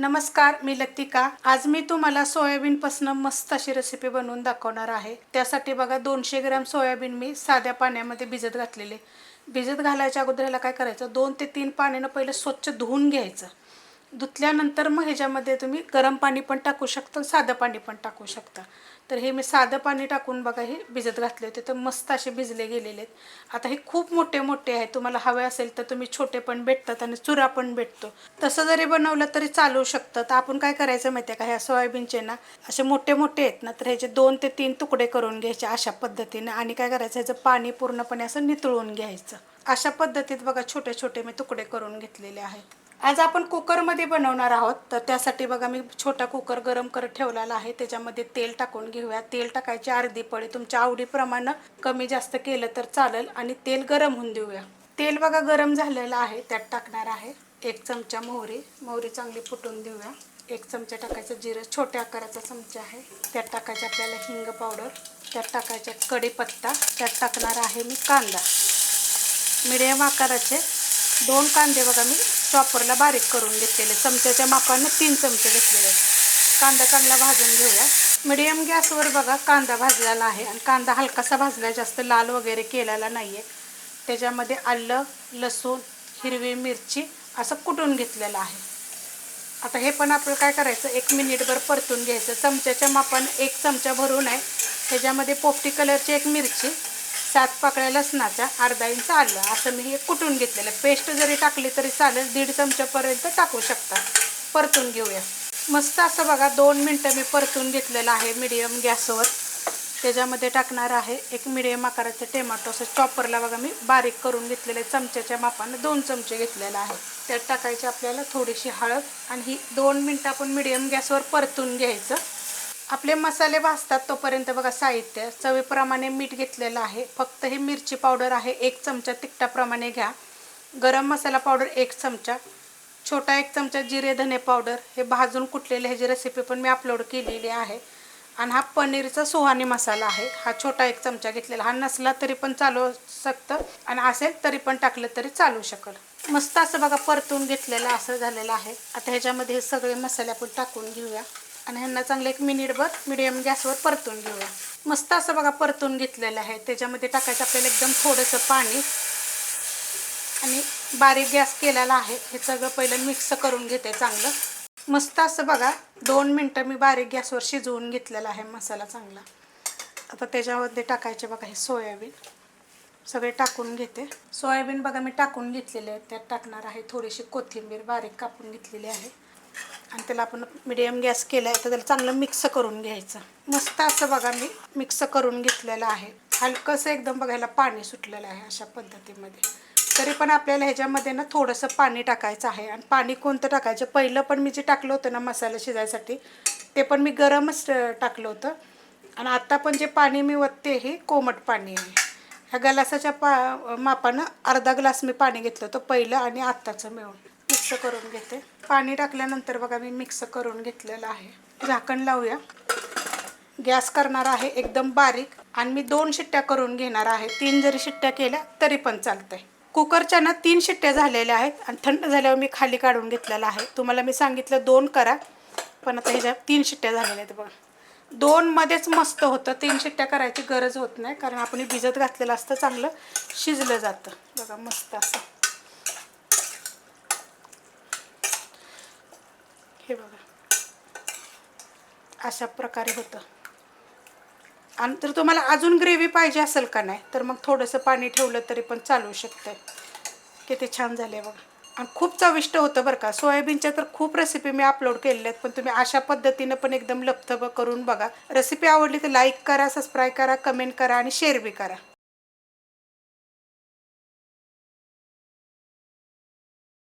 नमस्कार मी लतिका. आज मी तुम्हाला सोयाबीनपासून मस्त अशी रेसिपी बनवून दाखवणार आहे. त्यासाठी बघा दोनशे ग्रॅम सोयाबीन मी साध्या पाण्यामध्ये भिजत घातलेले. भिजत घालायच्या अगोदर ह्याला काय करायचं? दोन ते तीन पाण्यानं पहिलं स्वच्छ धुवून घ्यायचं. धुतल्यानंतर मग ह्याच्यामध्ये तुम्ही गरम पाणी पण टाकू शकता साधं पाणी पण टाकू शकता. तर हे मी साधं पाणी टाकून बघा हे भिजत घातले होते. तर मस्त असे भिजले गेलेले आहेत. आता हे खूप मोठे मोठे आहेत. तुम्हाला हवे असेल तर तुम्ही छोटे पण भेटतात आणि चुरा पण भेटतो. तसं जरी बनवलं तरी चालू शकतं. तर आपण काय करायचं माहिती आहे का? ह्या सोयाबीनचे ना असे मोठे मोठे आहेत ना तर ह्याचे दोन ते तीन तुकडे करून घ्यायचे अशा पद्धतीने आणि काय करायचं? ह्याचं पाणी पूर्णपणे असं नितळून घ्यायचं. अशा पद्धतीत बघा छोटे छोटे मी तुकडे करून घेतलेले आहेत. आज आपण कुकरमध्ये बनवणार आहोत. तर त्यासाठी बघा मी छोटा कुकर गरम करत ठेवलेला आहे. त्याच्यामध्ये तेल टाकून घेऊया. तेल टाकायची अर्धी पळी तुमच्या आवडीप्रमाणे कमी जास्त केलं तर चालेल. आणि तेल गरम होऊन देऊया. तेल बघा गरम झालेलं आहे. त्यात टाकणार आहे एक चमचा मोहरी. मोहरी चांगली फुटून देऊया. एक चमचा टाकायचं जिरं. छोट्या आकाराचा चमचा आहे. त्यात टाकायचं आपल्याला हिंग पावडर. त्यात टाकायचा कढीपत्ता. त्यात टाकणार आहे मी कांदा. मिडियम आकाराचे दोन कांदे बघा मी चॉपरला बारीक करून घेतलेले. चमच्याच्या मापानं तीन चमचे घेतलेले. आहेत. कांदा चांगला भाजून घेऊया. मिडियम गॅसवर बघा कांदा भाजलेला आहे आणि कांदा हलकासा भाजला जास्त लाल वगैरे केलेला नाही आहे त्याच्यामध्ये आलं लसूण हिरवी मिरची असं कुटून घेतलेलं आहे. आता हे पण आपलं काय करायचं? एक मिनिटभर परतून घ्यायचं. चमच्याच्या मापानं एक चमचा भरून आहे. त्याच्यामध्ये पोपटी कलरची एक मिरची सात पाकळ्या लसणाच्या अर्धा इंच आलं. असं मी हे कुटून घेतलेलं. पेस्ट जरी टाकली तरी चालेल. दीड चमच्यापर्यंत टाकू शकता. परतून घेऊया. मस्त असं बघा दोन मिनटं मी परतून घेतलेलं आहे मिडियम गॅसवर. त्याच्यामध्ये टाकणार आहे एक मिडियम आकाराचं टोमॅटो असं चॉपरला बघा मी बारीक करून घेतलेलं आहे चमच्याच्या मापानं दोन चमचे घेतलेला आहे. त्यात टाकायची आपल्याला थोडीशी हळद आणि ही दोन मिनटं आपण मिडियम गॅसवर परतून घ्यायचं. आपले मसाले भाजतात तोपर्यंत बघा साहित्य. चवीप्रमाणे मीठ घेतलेलं आहे. फक्त ही मिरची पावडर आहे. एक चमचा तिखटाप्रमाणे घ्या. गरम मसाला पावडर एक चमचा. छोटा एक चमचा जिरे धने पावडर. हे भाजून कुटलेले ह्याची रेसिपी पण मी अपलोड केलेली आहे. आणि हा पनीरचा सुहानी मसाला आहे. हा छोटा एक चमचा घेतलेला. हा नसला तरी पण चालू शकतं. आणि असेल तरी पण टाकलं तरी चालू शकल. मस्त असं बघा परतून घेतलेलं असं झालेलं आहे. आता ह्याच्यामध्ये हे सगळे मसाले आपण टाकून घेऊया. आणि ह्यांना चांगलं एक मिनिटभर मिडियम गॅसवर परतून घेऊया. मस्त असं बघा परतून घेतलेलं आहे. त्याच्यामध्ये टाकायचं आपल्याला एकदम थोडंसं पाणी. आणि बारीक गॅस केलेला आहे. हे सगळं पहिलं मिक्स करून घेते चांगलं. मस्त असं बघा दोन मिनटं मी बारीक गॅसवर शिजवून घेतलेला आहे मसाला चांगला. आता त्याच्यामध्ये टाकायचे बघा हे सोयाबीन. सगळे टाकून घेते. सोयाबीन बघा मी टाकून घेतलेले आहे त्यात टाकणार आहे थोडीशी कोथिंबीर बारीक कापून घेतलेली आहे. आणि त्याला आपण मिडियम गॅस केला आहे तर त्याला चांगलं मिक्स करून घ्यायचं. मस्त असं बघा मी मिक्स करून घेतलेलं आहे. हलकंसं एकदम बघायला पाणी सुटलेलं आहे अशा पद्धतीमध्ये. तरी पण आपल्याला ह्याच्यामध्ये ना थोडंसं पाणी टाकायचं आहे. आणि पाणी कोणतं टाकायचं? पहिलं पण मी जे टाकलं होतं ना मसाला शिजायसाठी ते पण मी गरमच टाकलं होतं. आणि आत्ता पण जे पाणी मी वतते हे कोमट पाणी आहे. ह्या गलासाच्या पा मापानं अर्धा ग्लास मी पाणी घेतलं होतं पहिलं आणि आत्ताचं मिळून. मिक्स करून घेते. पाणी टाकल्यानंतर बघा मी मिक्स करून घेतलेलं आहे. झाकण लावूया. गॅस करणार आहे एकदम बारीक आणि मी दोन शिट्ट्या करून घेणार आहे. तीन जरी शिट्ट्या केल्या तरी पण चालतंय. कुकरच्या ना तीन शिट्ट्या झालेल्या आहेत आणि थंड झाल्यावर मी खाली काढून घेतलेला आहे. तुम्हाला मी सांगितलं दोन करा पण आता ह्याच्या तीन शिट्ट्या झालेल्या आहेत बघा. दोनमध्येच मस्त होतं. तीन शिट्ट्या करायची गरज होत नाही कारण आपण भिजत घातलेलं असतं चांगलं शिजलं जातं. बघा मस्त असं. हे बघा. अशा प्रकारे होतं. आणि जर तुम्हाला अजून ग्रेव्ही पाहिजे असेल का नाही तर मग थोडंसं पाणी ठेवलं तरी पण चालू शकतं. किती छान झाले बघा. आणि खूप चविष्ट होतं बरं का. सोयाबीनच्या तर खूप रेसिपी मी अपलोड केलेल्या आहेत पण तुम्ही अशा पद्धतीनं पण एकदम लपथप करून बघा. रेसिपी आवडली तर लाईक करा सबस्क्राईब करा कमेंट करा आणि शेअर बी करा.